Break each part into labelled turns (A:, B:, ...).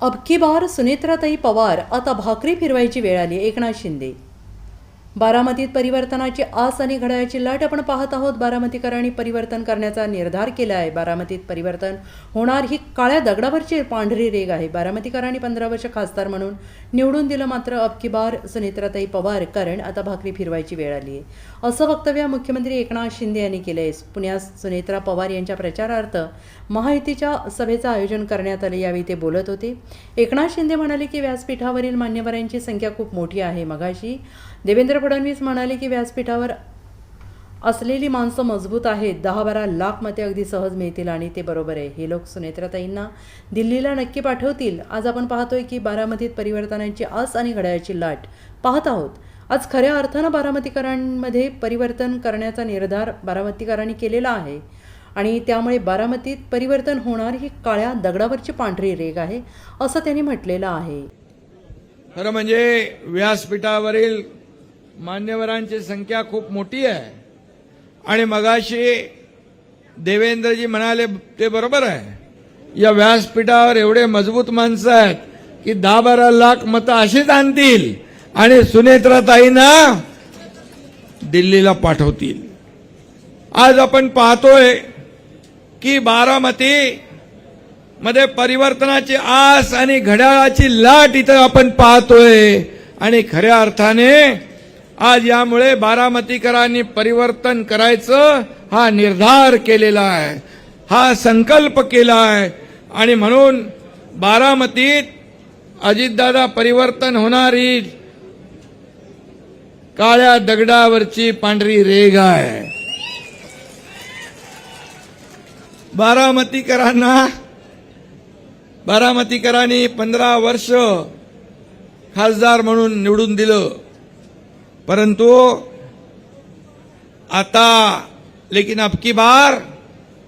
A: अबकी बार सुनेत्राताई पवार आता भाकरी फिरवायची वेळ आली एकनाथ शिंदे बारामतीत परिवर्तनाची आस आणि घड्याळाची लाट आपण पाहत आहोत. बारामतीकरांनी परिवर्तन करण्याचा निर्धार केला आहे बारामतीत परिवर्तन होणार ही काळ्या दगडावरची पांढरी रेग आहे. बारामतीकरांनी पंधरा वर्ष खासदार म्हणून निवडून दिलं मात्र अबकी बार सुनेत्राताई पवार कारण आता भाकरी फिरवायची वेळ आली आहे. असं वक्तव्य मुख्यमंत्री एकनाथ शिंदे यांनी केलं आहे पुण्यात सुनेत्रा पवार यांच्या प्रचारार्थ महायुतीच्या सभेचं आयोजन करण्यात आले यावेळी ते बोलत होते. एकनाथ शिंदे म्हणाले की व्यासपीठावरील मान्यवरांची संख्या खूप मोठी आहे. मगाशी देवेंद्र फडणवीस म्हणाले की व्यासपीठावर असलेली माणसं मजबूत आहेत. दहा बारा लाख मते अगदी सहज मिळतील आणि ते बरोबर आहे. हे लोक सुनेत्राताईंना दिल्लीला नक्की पाठवतील. आज आपण पाहतोय की बारामतीत परिवर्तनाची आस आणि घड्याळाची लाट पाहत आहोत. आज खऱ्या अर्थानं बारामतीकरांमध्ये परिवर्तन करण्याचा निर्धार बारामतीकरांनी केलेला आहे. आणि त्यामुळे बारामतीत परिवर्तन होणार ही काळ्या दगडावरची पांढरी रेग आहे असं त्यांनी म्हटलेलं आहे.
B: खरं म्हणजे व्यासपीठावरील मान्यवरांची संख्या खूप मोठी आहे. आणि मगाशी देवेंद्रजी म्हणाले ते बरोबर आहे. या व्यासपीठावर एवढे मजबूत माणसं आहेत की दहा बारा लाख मतं अशीच आणतील आणि सुनेत्राताईंना दिल्लीला पाठवतील. आज आपण पाहतोय की बारामती मध्ये परिवर्तनाची आस आणि घड्याळाची लाट इथं आपण पाहतोय. आणि खऱ्या अर्थाने आज यामुळे बारामतीकरांनी परिवर्तन करायचं हा निर्धार केलेला आहे. हा संकल्प केला आहे. आणि म्हणून बारामतीत अजितदादा परिवर्तन होणारी काळ्या दगडावरची पांढरी रेग आहे. बारामतीकरांना बारामतीकरांनी पंधरा वर्ष खासदार म्हणून निवडून दिलं. परंतु आता लेकिन अबकी बार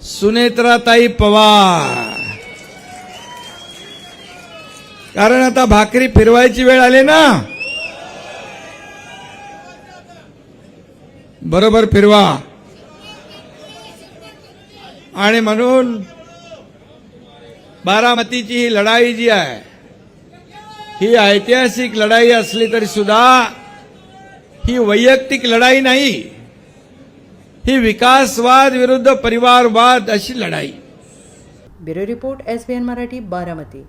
B: सुनेत्राताई पवार। कारण आता भाकरी फिरवायची वेळ आली ना? बरोबर फिरवा. आणि म्हणून बारामतीची ही लढाई जी आहे ही ऐतिहासिक लढाई असली तरी सुद्धा ही वैयक्तिक लढाई नाही. ही विकासवाद विरुद्ध परिवारवाद अशी लढाई.
A: Bureau report S B N Marathi Baramati.